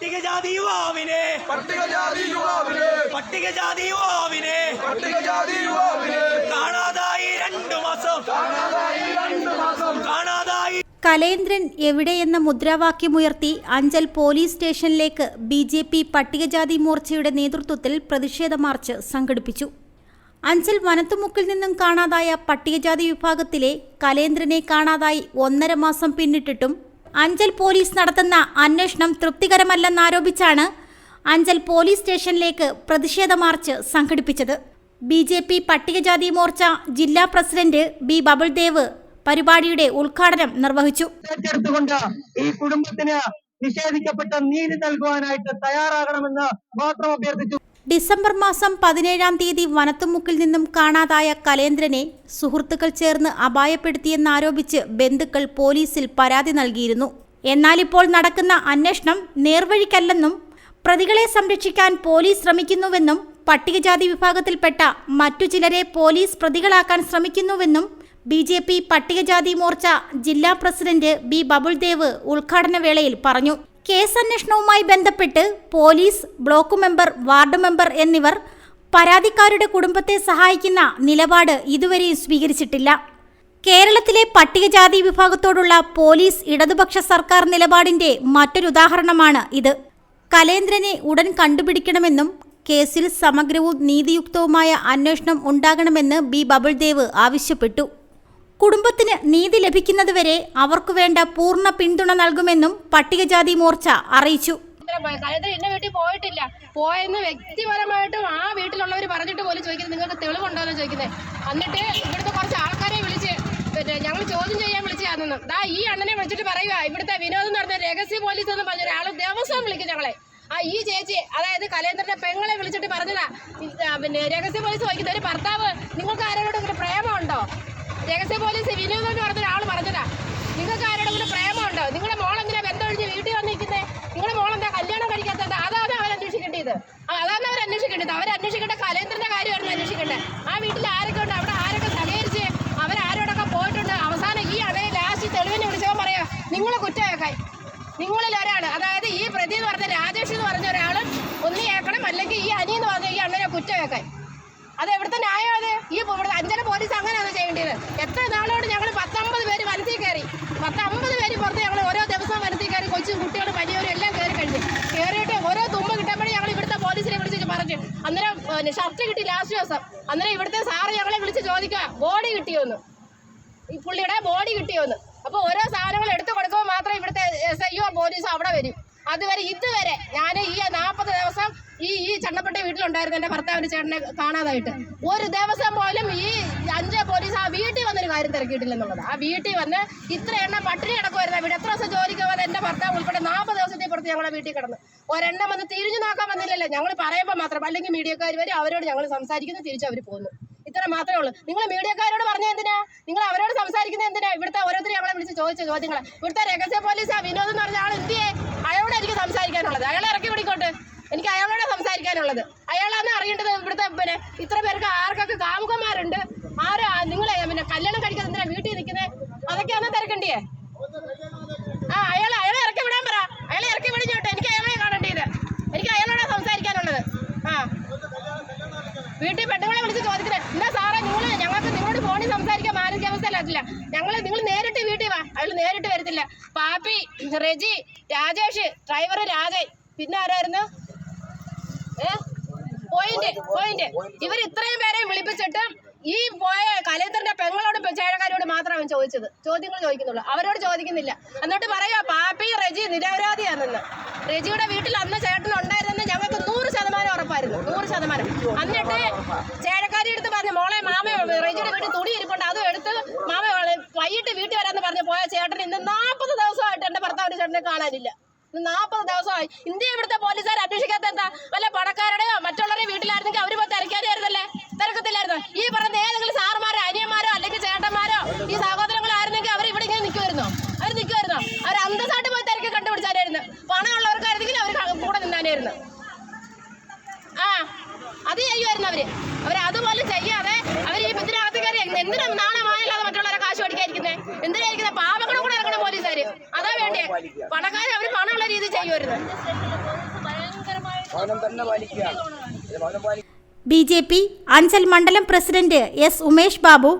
പട്ടികജാതി യുവാവിനെ. പട്ടികജാതി യുവാവിനെ. പട്ടികജാതി യുവാവിനെ. പട്ടികജാതി യുവാവിനെ. കാണാതായി രണ്ടു മാസം. കാണാതായി രണ്ടു മാസം. കാണാതായി കലേന്ദ്രൻ എവിടെയെന്ന മുദ്രാവാക്യമുയർത്തി അഞ്ചൽ പോലീസ് സ്റ്റേഷനിലേക്ക് ബി ജെ പി പട്ടികജാതി മോർച്ചയുടെ നേതൃത്വത്തിൽ പ്രതിഷേധ മാർച്ച് സംഘടിപ്പിച്ചു. അഞ്ചൽ വനത്തുമുക്കിൽ നിന്നും കാണാതായ പട്ടികജാതി വിഭാഗത്തിലെ കലേന്ദ്രനെ കാണാതായി ഒന്നര മാസം പിന്നിട്ടിട്ടും അഞ്ചൽ പോലീസ് നടത്തുന്ന അന്വേഷണം തൃപ്തികരമല്ലെന്നാരോപിച്ചാണ് അഞ്ചൽ പോലീസ് സ്റ്റേഷനിലേക്ക് പ്രതിഷേധ മാർച്ച് സംഘടിപ്പിച്ചത്. ബി ജെ പി പട്ടികജാതി മോർച്ച ജില്ലാ പ്രസിഡന്റ് ബി ബബിൾദേവ് പരിപാടിയുടെ ഉദ്ഘാടനം നിർവഹിച്ചു. ഈ കുടുംബത്തിന് നിഷേധിക്കപ്പെട്ട നീതി നൽകുവാനായിട്ട് തയ്യാറാകണമെന്ന് മാത്രം അഭ്യർത്ഥിച്ചു. ഡിസംബർ മാസം പതിനേഴാം തീയതി വനത്തുമുക്കിൽ നിന്നും കാണാതായ കലേന്ദ്രനെ സുഹൃത്തുക്കൾ ചേർന്ന് അപായപ്പെടുത്തിയെന്നാരോപിച്ച് ബന്ധുക്കൾ പോലീസിൽ പരാതി നൽകിയിരുന്നു. എന്നാലിപ്പോൾ നടക്കുന്ന അന്വേഷണം നേർവഴിക്കല്ലെന്നും പ്രതികളെ സംരക്ഷിക്കാൻ പോലീസ് ശ്രമിക്കുന്നുവെന്നും പട്ടികജാതി വിഭാഗത്തിൽപ്പെട്ട മറ്റു ചിലരെ പോലീസ് പ്രതികളാക്കാൻ ശ്രമിക്കുന്നുവെന്നും ബി ജെ പി പട്ടികജാതി മോർച്ച ജില്ലാ പ്രസിഡന്റ് ബി ബബുൾദേവ് ഉദ്ഘാടന വേളയിൽ പറഞ്ഞു. കേസ് അന്വേഷണവുമായി ബന്ധപ്പെട്ട് police block member ward member എന്നിവർ പരാതിക്കാരുടെ കുടുംബത്തെ സഹായിക്കുന്ന നിലപാട് ഇതുവരെയും സ്വീകരിച്ചിട്ടില്ല. കേരളത്തിലെ പട്ടികജാതി വിഭാഗത്തോടുള്ള പോലീസ് ഇടതുപക്ഷ സർക്കാർ നിലപാടിന്റെ മറ്റൊരു ഉദാഹരണമാണ് ഇത്. കലേന്ദ്രനെ ഉടൻ കണ്ടുപിടിക്കണമെന്നും കേസിൽ സമഗ്രവും നീതിയുക്തവുമായ അന്വേഷണം ഉണ്ടാകണമെന്ന് ബി. ബബിൾദേവ് ആവശ്യപ്പെട്ടു. കുടുംബത്തിന് നീതി ലഭിക്കുന്നതുവരെ അവർക്കു വേണ്ട പൂർണ പിന്തുണ നൽകുമെന്നും പട്ടികജാതി മോർച്ച അറിയിച്ചു. പോയി എന്റെ വീട്ടിൽ പോയിട്ടില്ല. പോയെന്ന് വ്യക്തിപരമായിട്ടും ആ വീട്ടിലുള്ളവർ പറഞ്ഞിട്ട് പോലും ചോദിക്കുന്നത് നിങ്ങൾക്ക് തെളിവുണ്ടോ എന്ന് ചോദിക്കുന്നത് എന്നിട്ട് ഇവിടുത്തെ കുറച്ച് ആൾക്കാരെ വിളിച്ച് പിന്നെ ഞങ്ങൾ ചോദ്യം ചെയ്യാൻ വിളിച്ചായിരുന്നു ദാ ഈ അണ്ണനെ വിളിച്ചിട്ട് പറയുക ഇവിടുത്തെ വിനോദം നടന്ന രഹസ്യ പോലീസ് എന്ന് പറഞ്ഞ ഒരാൾ ദിവസവും വിളിക്കും ഞങ്ങളെ. ആ ഈ ചേച്ചി അതായത് കലേന്ദ്രന്റെ പെങ്ങളെ വിളിച്ചിട്ട് പറഞ്ഞതാ. പിന്നെ രഹസ്യ പോലീസ് ചോദിക്കുന്ന ഒരു ഭർത്താവ് നിങ്ങൾക്ക് ആരോടും പ്രേമമുണ്ടോ? രഹസ്യ പോലീസ് വിനോദം എന്ന് പറഞ്ഞ ഒരാൾ പറഞ്ഞതാ. നിങ്ങൾക്ക് ആരോടെങ്കിലും പ്രേമമുണ്ടോ? നിങ്ങളുടെ മോളെന്തിനാ ബന്ധം ഒഴിഞ്ഞ് വീട്ടിൽ വന്നിരിക്കുന്നത് നിങ്ങളുടെ മോൾ എന്താ കല്യാണം കഴിക്കാത്തത് അതാണ് അവർ അന്വേഷിക്കേണ്ടത്. അതാണ് അവർ അന്വേഷിക്കേണ്ടത്. അവർ അന്വേഷിക്കേണ്ട കലേന്ദ്രന്റെ കാര്യമായിരുന്നു അന്വേഷിക്കേണ്ടത്. ആ വീട്ടിൽ ആരൊക്കെ ഉണ്ട്? അവിടെ ആരൊക്കെ സഹകരിച്ച് അവരാരോടൊക്കെ പോയിട്ടുണ്ട്? അവസാനം ഈ അതേ ലാസ്റ്റ് തെളിവിനെ വിളിച്ചവൻ പറയാ നിങ്ങൾ കുറ്റമാക്കാൻ നിങ്ങളിൽ ഒരാൾ അതായത് ഈ പ്രതി എന്ന് പറഞ്ഞ രാജേഷ് എന്ന് പറഞ്ഞ ഒരാൾ ഒന്ന് അല്ലെങ്കിൽ ഈ അനി എന്ന് പറഞ്ഞ ഈ അണ്ണനെ കുറ്റമാക്കാൻ അത് എവിടുത്തെ ന്യായം അത്? ഈ ഇവിടെ അഞ്ചര പോലീസ് അങ്ങനെയാണ് ചെയ്യേണ്ടത്? എത്ര നാളോട് ഞങ്ങൾ പത്തമ്പത് പേര് വനത്തിൽ കയറി? പത്തമ്പത് പേര് പുറത്ത് ഞങ്ങൾ ഓരോ ദിവസവും വനത്തിൽ കയറി കൊച്ചും കുട്ടികളും വലിയവരും എല്ലാം കയറി കഴിഞ്ഞു. കയറിയിട്ട് ഓരോ തുമ്പ് കിട്ടുമ്പോഴേ ഞങ്ങൾ ഇവിടുത്തെ പോലീസിനെ വിളിച്ച് പറഞ്ഞു. അന്നേരം ഷർട്ട് കിട്ടി ലാസ്റ്റ് ദിവസം. അന്നേരം ഇവിടുത്തെ സാറ് ഞങ്ങളെ വിളിച്ച് ചോദിക്കുക ബോഡി കിട്ടിയോന്ന്? ഈ പുള്ളിയുടെ ബോഡി കിട്ടിയോന്ന്? അപ്പോൾ ഓരോ സാധനങ്ങൾ എടുത്തു കൊടുക്കുമ്പോൾ മാത്രം ഇവിടുത്തെ എസ് ഐ പോലീസും അവിടെ വരും അതുവരെ ഇതുവരെ ഞാൻ ഈ നാൽപ്പത് ദിവസം ഈ ഈ ചണ്ണപ്പട്ടി എന്റെ എന്റെ ഭർത്താവിന്റെ ചേട്ടനെ കാണാതായിട്ട്. ഒരു ദിവസം പോലും ഈ അഞ്ച് പോലീസ് ആ വീട്ടിൽ വന്നൊരു കാര്യം തിരക്കിയിട്ടില്ലെന്നുള്ളത്. ആ വീട്ടിൽ വന്ന് ഇത്ര എണ്ണം പട്ടിണി കിടക്കുമായിരുന്നു വീട് എത്ര ദിവസം ജോലിക്ക് പോകാൻ എന്റെ ഭർത്താവ് ഉൾപ്പെടെ നാൽപ്പത് ദിവസത്തെ പുറത്ത് ഞങ്ങളെ വീട്ടിൽ കിടന്നു. ഒരെണ്ണം വന്ന് തിരിഞ്ഞു നോക്കാൻ വന്നില്ലല്ലോ. ഞങ്ങൾ പറയുമ്പോൾ മാത്രം. അല്ലെങ്കിൽ മീഡിയക്കാർ വരും അവരോട് ഞങ്ങൾ സംസാരിക്കുന്നു തിരിച്ചു അവർ പോകുന്നു. ഇത്ര മാത്രമേ ഉള്ളൂ. നിങ്ങൾ മീഡിയക്കാരോട് പറഞ്ഞ എന്തിനാ? നിങ്ങൾ അവരോട് സംസാരിക്കുന്നത് എന്തിനാ? ഇവിടുത്തെ ഓരോരുത്തരും ഞങ്ങളെ വിളിച്ച് ചോദിച്ച ചോദ്യങ്ങൾ ഇവിടുത്തെ രഹസ്യ പോലീസ് ആ വിനോദ് എന്ന് പറഞ്ഞ ആൾ എന്തിയെ? അയാളോട് എനിക്ക് സംസാരിക്കാനുള്ളത്. അയാളെ ഇറക്കി പിടിക്കോട്ട് എനിക്ക് അയാളോടെ സംസാരിക്കാനുള്ളത് അയാളാണ് അറിയേണ്ടത് ഇവിടുത്തെ പിന്നെ ഇത്ര പേർക്ക് ആർക്കൊക്കെ കാമുകന്മാരുണ്ട്? ആരാ? നിങ്ങളെ പിന്നെ കല്യാണം കഴിക്കാതെ എന്തിനാ വീട്ടിൽ നിൽക്കുന്നത് അതൊക്കെയാണ് തിരക്കണ്ടിയേ? ആ അയാൾ അയാളെ ഇറക്കി വിടാൻ പറ. അയാളെ ഇറക്കി വിടിഞ്ഞോട്ടെ എനിക്ക് അയാളെ കാണേണ്ടത് എനിക്ക് അയാളോടെ സംസാരിക്കാനുള്ളത്. ആ. വീട്ടിൽ പെട്ടുകളെ വിളിച്ച് ചോദിക്കുന്നത് എന്താ സാറേ നിങ്ങൾ ഞങ്ങൾക്ക് നിങ്ങളോട് ഫോണിൽ സംസാരിക്കാൻ മാനസികാവസ്ഥയിലാക്കില്ല ഞങ്ങൾ നിങ്ങൾ നേരിട്ട് വീട്ടിൽ വാ. അയാൾ നേരിട്ട് വരത്തില്ല. പാപ്പി റെജി രാജേഷ് ഡ്രൈവർ രാജൻ പിന്നെ ആരായിരുന്നു? പോയിന്റ് പോയിന്റ് ഇവർ ഇത്രയും പേരെയും വിളിപ്പിച്ചിട്ട് ഈ പോയ കലേന്ദ്രന്റെ പെങ്ങളോട് ചേഴക്കാരോട് മാത്രം അവൻ ചോദിച്ചത്. ചോദ്യങ്ങൾ ചോദിക്കുന്നുള്ളൂ. അവരോട് ചോദിക്കുന്നില്ല. എന്നിട്ട് പറയാ പാപ്പി റെജി നിരപരാധിയാണെന്ന്. റെജിയുടെ വീട്ടിൽ അന്ന് ചേട്ടൻ ഉണ്ടായിരുന്നെന്ന് ഞങ്ങൾക്ക് നൂറ് ശതമാനം ഉറപ്പായിരുന്നു. നൂറ് ശതമാനം. എന്നിട്ട് ചേഴക്കാരി എടുത്ത് പറഞ്ഞു മോളെ മാമ റെജിയുടെ വീട്ടിൽ തുണി ഇരിപ്പുണ്ട്. അതും എടുത്ത് മാമ വൈകിട്ട് വീട്ടിൽ വരാന്ന് പറഞ്ഞു പോയ ചേട്ടൻ ഇന്ന് നാൽപ്പത് ദിവസമായിട്ട് എന്റെ ഭർത്താവിന്റെ ചേട്ടനെ കാണാനില്ല. നാൽപ്പത് ദിവസമായി. ഇന്ത്യ ഇവിടുത്തെ പോലീസുകാർ അന്വേഷിക്കാത്ത എന്താ? വല്ല പണക്കാരുടെയോ മറ്റുള്ളവരുടെ വീട്ടിലായിരുന്നെങ്കിൽ അവർ പോയി തിരക്കാനായിരുന്നല്ലേ തിരക്കത്തില്ലായിരുന്നു? ഈ പറഞ്ഞ ഏതെങ്കിലും സാറുമാരോ അനിയന്മാരോ അല്ലെങ്കിൽ ചേട്ടന്മാരോ ഈ സഹോദരങ്ങളായിരുന്നെങ്കിൽ അവർ ഇവിടെ ഇങ്ങനെ നിൽക്കുമായിരുന്നു അവർ നിൽക്കുമായിരുന്നു അവർ അന്തസ്സായിട്ട് പോയി തിരക്കി കണ്ടുപിടിച്ചാലായിരുന്നു പണമുള്ളവർക്കായിരുന്നെങ്കിൽ അവർ കൂടെ നിന്നാനായിരുന്നു. ആ അത് ചെയ്യുമായിരുന്നു അവർ. അവർ അതുപോലെ ചെയ്യാതെ അവർ ഈ ഇതിനകത്ത് കയറി എന്തിനാ മറ്റുള്ളവരെ കാശ് പഠിക്കാതിരിക്കുന്നത് ഇറങ്ങണം പോലീസുകാർ പണക്കാര് അതാ വേണ്ടേ? പണക്കാര് അവർ പണമുള്ള രീതി ചെയ്യുമായിരുന്നു ബി ജെ പി അഞ്ചൽ മണ്ഡലം president S Umesh Babu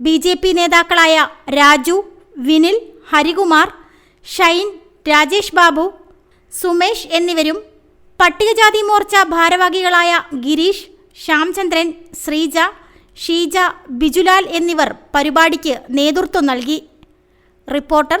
B J P നേതാക്കളായ രാജു വിനിൽ ഹരികുമാർ ഷൈൻ രാജേഷ് ബാബു സുമേഷ് എന്നിവരും പട്ടികജാതി മോർച്ച ഭാരവാഹികളായ ഗിരീഷ് ശ്യാംചന്ദ്രൻ ശ്രീജ ഷീജ ബിജുലാൽ എന്നിവർ പരിപാടിക്ക് നേതൃത്വം നൽകി. റിപ്പോർട്ടർ